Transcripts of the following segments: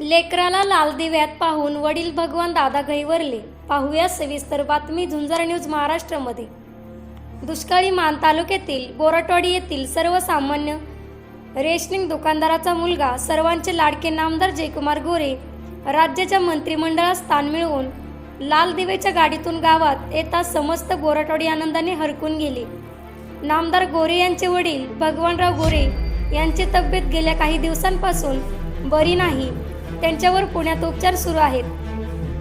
लेकराला लाल दिव्यात पाहून वडील भगवान दादा गैवरले पाहूया सविस्तर बातमी झुंजार न्यूज महाराष्ट्रामध्ये. दुष्काळी मान तालुक्यातील बोराटवाडी येथील सर्वसामान्य रेशनिंग दुकानदाराचा मुलगा सर्वांचे लाडके नामदार जयकुमार गोरे राज्याच्या मंत्रिमंडळात स्थान मिळवून लाल दिवेच्या गाडीतून गावात येता समस्त बोरटवाडी आनंदाने हरकून गेले. नामदार गोरे यांचे वडील भगवानराव गोरे यांची तब्येत गेल्या काही दिवसांपासून बरी नाही. त्यांच्यावर पुण्यात उपचार सुरू आहेत.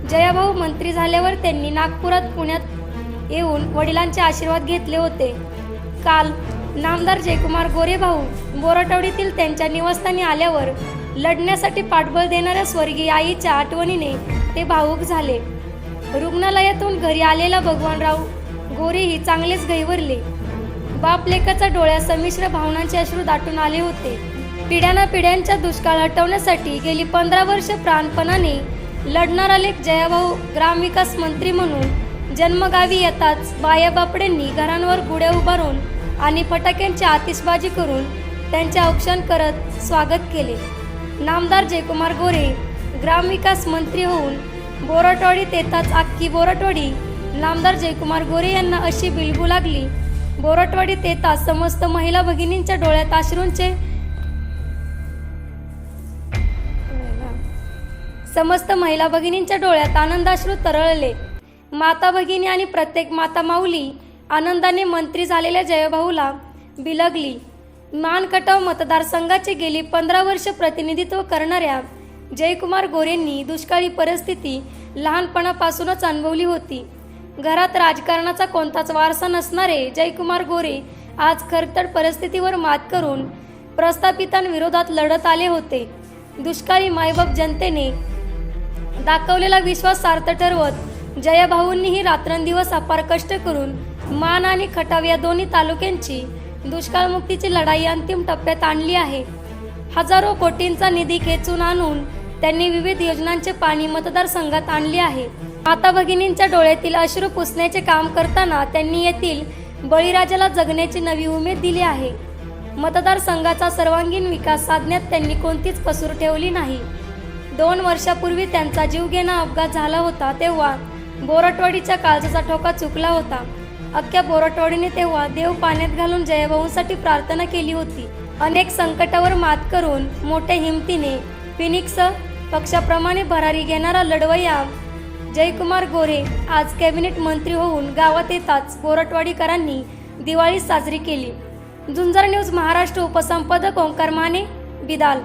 जयाभाऊ मंत्री झाल्यावर त्यांनी नागपुरात पुण्यात येऊन वडिलांचे आशीर्वाद घेतले होते. काल नामदार जयकुमार गोरेभाऊ बोराटवडीतील त्यांच्या निवासस्थानी आल्यावर लढण्यासाठी पाठबळ देणाऱ्या स्वर्गीय आईच्या आठवणीने ते भावूक झाले. रुग्णालयातून घरी आलेला भगवानराव गोरेही चांगलेच गैवरले बाप लेकाच्या डोळ्या संमिश्र भावनांचे अश्रू दाटून आले होते. पिढ्याना पिढ्यांचा दुष्काळ हटवण्यासाठी गेली पंधरा वर्ष प्राणपणाने लढणारा लेख जयाभाऊ ग्रामविकास मंत्री म्हणून जन्मगावी येताच बाया बापडेंनी घरांवर गुड्या उभारून आणि फटाक्यांची आतिषबाजी करून त्यांचे औक्षण करत स्वागत केले. नामदार जयकुमार गोरे ग्रामविकास मंत्री होऊन बोराटवाडीत येताच अख्खी बोराटवाडी नामदार जयकुमार गोरे यांना अशी बिलबू लागली. बोराटवाडीत येताच समस्त महिला भगिनींच्या डोळ्यात अश्रूंचे समस्त महिला भगिनींच्या डोळ्यात आनंदाश्रू तरळले. माता भगिनी आणि प्रत्येक माता माऊली आनंदाने मंत्री झालेल्या जयभाऊला बिलगली. मानकटाव मतदारसंघाचे गेली पंधरा वर्ष प्रतिनिधित्व करणाऱ्या जयकुमार गोरेंनी दुष्काळी परिस्थिती लहानपणापासूनच अनुभवली होती. घरात राजकारणाचा कोणताच वारसा नसणारे जयकुमार गोरे आज खरतड परिस्थितीवर मात करून प्रस्थापितांविरोधात लढत आले होते. दुष्काळी मायबाप जनतेने दाखवलेला विश्वास सार्थ ठरवत जयाभाऊंनीही रात्रंदिवस अपार कष्ट करून मान आणि खटाव या दोन्ही तालुक्यांची दुष्काळमुक्तीची लढाई अंतिम टप्प्यात आणली आहे. हजारो कोटींचा निधी खेचून आणून त्यांनी विविध योजनांचे पाणी मतदारसंघात आणले आहे. माता भगिनींच्या डोळ्यातील अश्रू पुसण्याचे काम करताना त्यांनी येथील बळीराजाला जगण्याची नवी उमेद दिली आहे. मतदारसंघाचा सर्वांगीण विकास साधण्यात त्यांनी कोणतीच कसूर ठेवली नाही. दोन वर्षापूर्वी त्यांचा जीवघेणा अपघात झाला होता तेव्हा बोरटवाडीच्या काळजाचा ठोका चुकला होता. अख्ख्या बोरटवाडीने तेव्हा देव पाण्यात घालून जयभाऊंसाठी प्रार्थना केली होती. अनेक संकटावर मात करून मोठ्या हिमतीने फिनिक्स पक्षाप्रमाणे भरारी घेणारा लढवय्या जयकुमार गोरे आज कॅबिनेट मंत्री होऊन गावात येताच बोरटवाडीकरांनी दिवाळी साजरी केली. झुंजार न्यूज महाराष्ट्र उपसंपादक ओंकार माने बिदाल.